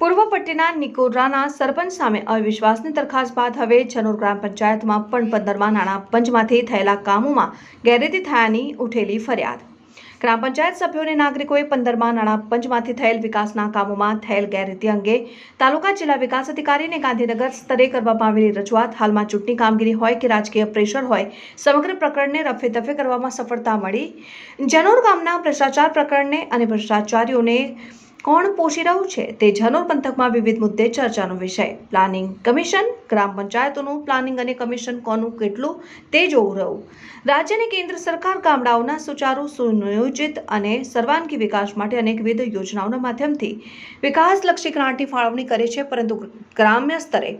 પૂર્વ પટ્ટીના નિકોરાના સરપંચ સામે અવિશ્વાસની દરખાસ્ત બાદ હવે જનોર ગ્રામ પંચાયતમાં પણ પંદરમાં નાણાં પંચમાંથી થયેલા કામોમાં ગેરરીતિ થયાની ઉઠેલી ફરિયાદ. ગ્રામ પંચાયત સભ્યોને નાગરિકોએ પંદરમાં નાણાં પંચમાંથી થયેલ વિકાસના કામોમાં થયેલ ગેરરીતિ અંગે તાલુકા જિલ્લા વિકાસ અધિકારીને ગાંધીનગર સ્તરે કરવામાં આવેલી રજૂઆત હાલમાં ચૂંટણી કામગીરી હોય કે રાજકીય પ્રેશર હોય, સમગ્ર પ્રકરણને રફેદફે કરવામાં સફળતા મળી. જનોર ગામના ભ્રષ્ટાચાર પ્રકરણને અને ભ્રષ્ટાચારીઓને કોણ પોષી રહ્યું છે તે જનોર પંથકમાં વિવિધ મુદ્દે ચર્ચાનો વિષય. પ્લાનિંગ કમિશન ગ્રામ પંચાયતોનું પ્લાનિંગ અને કમિશન કોનું કેટલું તે જોવું રહ્યું. રાજ્ય અને કેન્દ્ર સરકાર ગામડાઓના સુચારુ સુનિયોજિત અને સર્વાંગી વિકાસ માટે અનેકવિધ યોજનાઓના માધ્યમથી વિકાસલક્ષી ગ્રાન્ટની ફાળવણી કરે છે, પરંતુ ગ્રામ્ય સ્તરે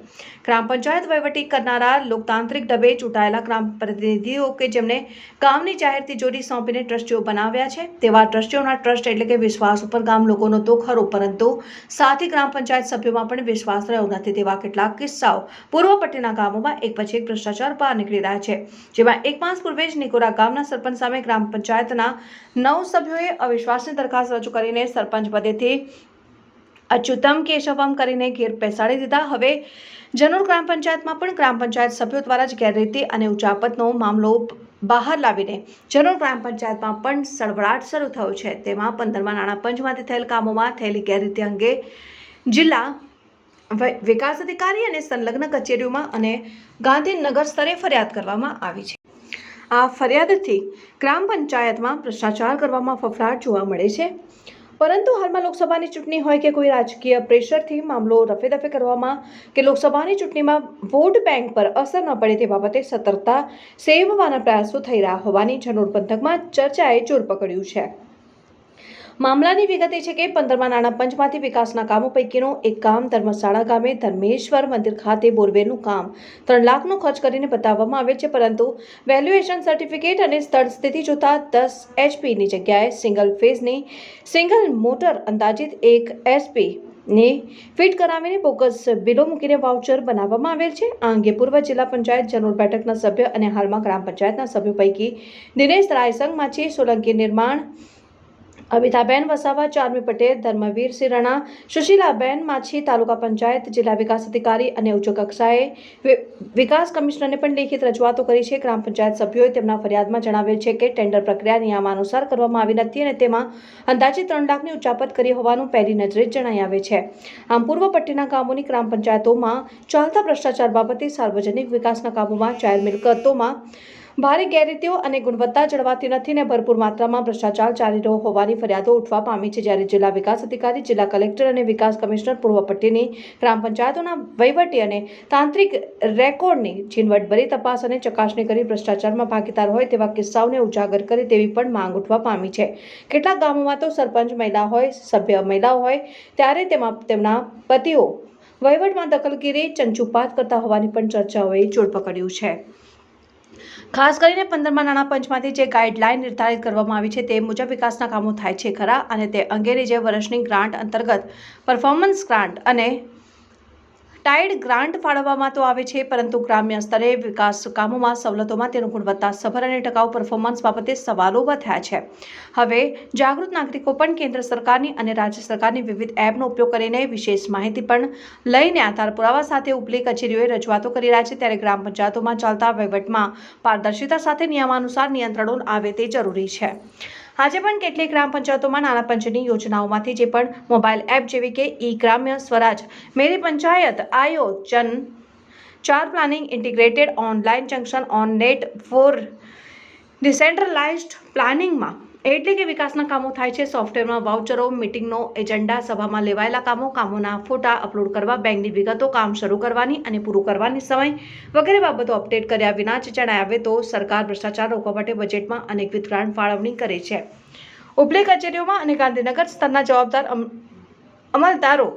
ગ્રામ પંચાયત વહીવટી કરનારા લોકતાંત્રિક ઢબે ચૂંટાયેલા ગ્રામ પ્રતિનિધિઓ કે જેમણે ગામની જાહેર તિજોરી સોંપીને ટ્રસ્ટીઓ બનાવ્યા છે, તેવા ટ્રસ્ટીઓના ટ્રસ્ટ એટલે કે વિશ્વાસ ઉપર ગામ લોકોનો તો ખરો, પરંતુ સાથી ગ્રામ પંચાયત સભ્યોમાં પણ વિશ્વાસ રહ્યો નથી તેવા કેટલાક કિસ્સાઓ પૂર્વ પટ્ટીના ગામોમાં એક પછી એક ભ્રષ્ટાચાર બહાર નીકળી રહ્યા છે, જેમાં એક માસ પૂર્વે જ નિકોરા ગામના સરપંચ સામે ગ્રામ પંચાયતના નવ સભ્યોએ અવિશ્વાસની દરખાસ્ત રજૂ કરીને સરપંચ પદેથી અચ્યુતમ કેશવમ કરીને ઘેર બેસાડી દીધા. હવે જનોર ગ્રામ પંચાયતમાં પણ ગ્રામ પંચાયત સભ્યો દ્વારા જ ગેરરીતિ અને ઉચાપતનો મામલો બહાર લાવીને જનોર ગ્રામ પંચાયતમાં પણ સળવળાટ શરૂ થયો છે. તેમાં પંદરમાં નાણાં પંચમાંથી થયેલ કામોમાં થયેલી ગેરરીતિ અંગે જિલ્લા વિકાસ અધિકારી અને સંલગ્ન કચેરીઓમાં અને ગાંધીનગર સ્તરે ફરિયાદ કરવામાં આવી છે. આ ફરિયાદથી ગ્રામ પંચાયતમાં ભ્રષ્ટાચાર કરવામાં ફફડાટ જોવા મળે છે. પરંતુ હાલમાં લોકસભાની ચૂંટણી હોય કે કોઈ રાજકીય પ્રેશરથી મામલો રફે દફે કરવામાં કે લોકસભાની ચૂંટણીમાં વોટ બેંક પર અસર ન પડે તે બાબતે સતર્કતા સેવવાના પ્રયાસો થઈ રહ્યા હોવાની જનોર પંથકમાં ચર્ચાએ જોર પકડ્યું છે. મામલાની વિગત એ છે કે પંદરમાં નાણાં પંચમાંથી વિકાસના કામો પૈકીનું એક કામ ધર્મશાળા ગામે ધર્મેશ્વર મંદિર ખાતે બોરવેલનું કામ ત્રણ લાખનો ખર્ચ કરીને બતાવવામાં આવેલ છે, પરંતુ વેલ્યુએશન સર્ટિફિકેટ અને સ્થળ સ્થિતિ જોતા દસ એચપીની જગ્યાએ સિંગલ ફેઝની સિંગલ મોટર અંદાજિત એક એસપી ને ફિટ કરાવીને બોગસ બિલો મૂકીને વાઉચર બનાવવામાં આવેલ છે. આ અંગે પૂર્વ જિલ્લા પંચાયત જનોર બેઠકના સભ્ય અને હાલમાં ગ્રામ પંચાયતના સભ્યો પૈકી દિનેશ રાયસંગ માછી સોલંકી નિર્માણ અમિતાબેન વસાવા, ચારમી પટેલ, ધર્મવીર સિરણા રણા સુશીલાબેન માછી, તાલુકા પંચાયત, જિલ્લા વિકાસ અધિકારી અને ઉચ્ચ કક્ષાએ વિકાસ કમિશનરને પણ લેખિત રજૂઆતો કરી છે. ગ્રામ પંચાયત સભ્યોએ તેમના ફરિયાદમાં જણાવેલ છે કે ટેન્ડર પ્રક્રિયા નિયમાનુસાર કરવામાં આવી નથી અને તેમાં અંદાજે ત્રણ લાખની ઉચાપત કરી હોવાનું પહેલી નજરે જણાઈ આવે છે. આમ પૂર્વ પટ્ટીના ગામોની ગ્રામ પંચાયતોમાં ચાલતા ભ્રષ્ટાચાર બાબતે સાર્વજનિક વિકાસના કામોમાં જાહેર મિલકતોમાં ભારે ગેરરીતિઓ અને ગુણવત્તા જળવાતી નથી ને ભરપૂર માત્રામાં ભ્રષ્ટાચાર ચાલી રહ્યો હોવાની ફરિયાદો ઉઠવા પામી છે જ્યારે જિલ્લા વિકાસ અધિકારી, જિલ્લા કલેક્ટર અને વિકાસ કમિશનર પૂર્વ પટ્ટીની ગ્રામ પંચાયતોના વહીવટી અને તાંત્રિક રેકોર્ડની ઝીણવટભરી તપાસ અને ચકાસણી કરી ભ્રષ્ટાચારમાં ભાગીદાર હોય તેવા કિસ્સાઓને ઉજાગર કરે તેવી પણ માંગ ઉઠવા પામી છે. કેટલાક ગામોમાં તો સરપંચ મહિલા હોય, સભ્ય મહિલાઓ હોય, ત્યારે તેમાં તેમના પતિઓ વહીવટમાં દખલગીરી, ચંચુપાત કરતા હોવાની પણ ચર્ચાઓએ જોડ પકડ્યું છે. ખાસ કરીને પંદરમાં નાણાં પંચમાંથી જે ગાઈડલાઈન નિર્ધારિત કરવામાં આવી છે તે મુજબ વિકાસના કામો થાય છે ખરા અને તે અંગેની જે વર્ષની ગ્રાન્ટ અંતર્ગત પરફોર્મન્સ ગ્રાન્ટ અને ટાઈડ ગ્રાન્ટ ફાળવવામાં તો આવે છે, પરંતુ ગ્રામ્ય સ્તરે વિકાસ કામોમાં સવલતોમાં તેનું ગુણવત્તા સભર અને ટકાઉ પરફોર્મન્સ બાબતે સવાલો વધ્યા છે. હવે જાગૃત નાગરિકો પણ કેન્દ્ર સરકારની અને રાજ્ય સરકારની વિવિધ એપનો ઉપયોગ કરીને વિશેષ માહિતી પણ લઈને આધાર પુરાવા સાથે ઉપલી કચેરીઓએ રજૂઆતો કરી રહ્યા છે. ત્યારે ગ્રામ પંચાયતોમાં ચાલતા વહીવટમાં પારદર્શિતા સાથે નિયમાનુસાર નિયંત્રણો આવે તે જરૂરી છે. આજે પણ કેટલીક ગ્રામ પંચાયતોમાં નાના પંચની યોજનાઓમાંથી જે પણ મોબાઈલ એપ જેવી કે ઈ ગ્રામ્ય સ્વરાજ, મેરી પંચાયત આયો જન, ચાર planning integrated online junction on net for decentralized પ્લાનિંગમાં એટલે કે વિકાસના કામો થાય છે, સોફ્ટવેરમાં વાઉચરો મિટિંગનો એજન્ડા સભામાં લેવાયેલા કામો, કામોના ફોટા અપલોડ કરવા, બેંકની વિગતો, કામ શરૂ કરવાની અને પૂરું કરવાની સમય વગેરે બાબતો અપડેટ કર્યા વિના જ જણાય આવે તો સરકાર ભ્રષ્ટાચાર રોકવા માટે બજેટમાં અનેકવિધ ગ્રાન્ટ ફાળવણી કરે છે. ઉપલી કચેરીઓમાં અને ગાંધીનગર સ્તરના જવાબદાર અમ- અમલદારો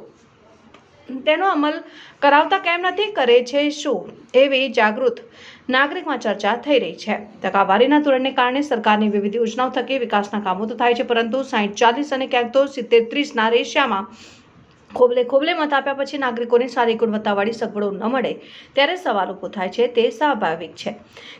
તેનો અમલ કરાવતા કેમ નથી, કરે છે શું? એવી જાગૃત નાગરિકમાં ચર્ચા થઈ રહી છે. ટકાવારીના ધોરણને કારણે સરકારની વિવિધ યોજનાઓ થકી વિકાસના કામો તો થાય છે, પરંતુ સાહીઠ ચાલીસ અને ક્યાંક તો સિત્તેર ત્રીસના રેશિયામાં ખોબલે ખોબલે મત આપ્યા પછી નાગરિકોને સારી ગુણવત્તાવાળી સગવડો ન મળે ત્યારે સવાલ ઊભો થાય છે તે સ્વાભાવિક છે.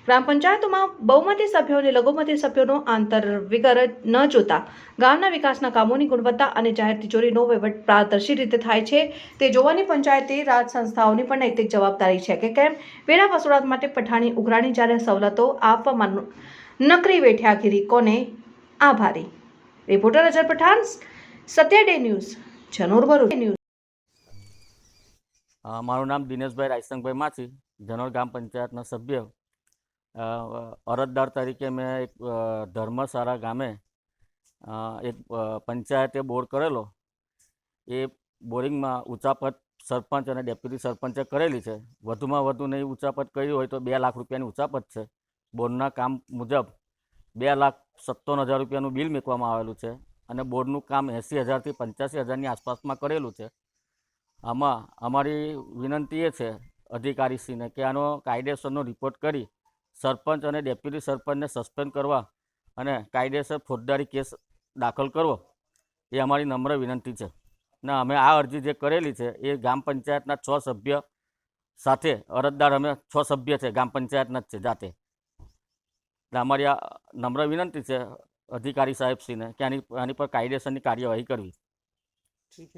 ગ્રામ પંચાયતોમાં બહુમતી સભ્યો અને લઘુમતી સભ્યોનો આંતર વિગર ન જોતા ગામના વિકાસના કામોની ગુણવત્તા અને જાહેર તિજોરીનો વહીવટ પારદર્શી રીતે થાય છે. તે જોવાની પંચાયતે રાજ સંસ્થાઓની પણ નૈતિક જવાબદારી છે કે કેમ? વેરા વસૂલાત માટે પઠાણી, ઉઘરાણી જ્યારે સવલતો આપવામાં નકરી વેઠિયાગીરી કોને? આભારી. Reporter Azar Pathan, Satya day news. Janor news મારું નામ દિનેશભાઈ રાયસંગભાઈ માછી જનોર ગ્રામ પંચાયતના સભ્ય. અરજદાર તરીકે મેં એક ધર્મસારા ગામે એક પંચાયતે બોર કરેલો. એ બોરિંગમાં ઉચાપત સરપંચ અને ડેપ્યુટી સરપંચે કરેલી છે. વધુમાં વધુ નહીં ઊંચાપત કરી હોય તો બે લાખ રૂપિયાની ઊંચાપત છે. બોરના કામ મુજબ બે લાખ સત્તાવન હજાર રૂપિયાનું બિલ મૂકવામાં આવેલું છે. અને બોર્ડનું કામ એંસી હજારથી પંચ્યાસી હજારની આસપાસમાં કરેલું છે. આમાં અમારી વિનંતી એ છે અધિકારીશ્રીને કે આનો કાયદેસરનો રિપોર્ટ કરી સરપંચ અને ડેપ્યુટી સરપંચને સસ્પેન્ડ કરવા અને કાયદેસર ફોજદારી કેસ દાખલ કરવો એ અમારી નમ્ર વિનંતી છે. ને અમે આ અરજી જે કરેલી છે એ ગ્રામ પંચાયતના છ સભ્ય સાથે, અરજદાર અમે છ સભ્ય છે ગ્રામ પંચાયતના જ છે જાતે. એટલે અમારી આ નમ્ર વિનંતી છે અધિકારી સાહેબશ્રીને કે આની આની પર કાયદેસરની કાર્યવાહી કરવી.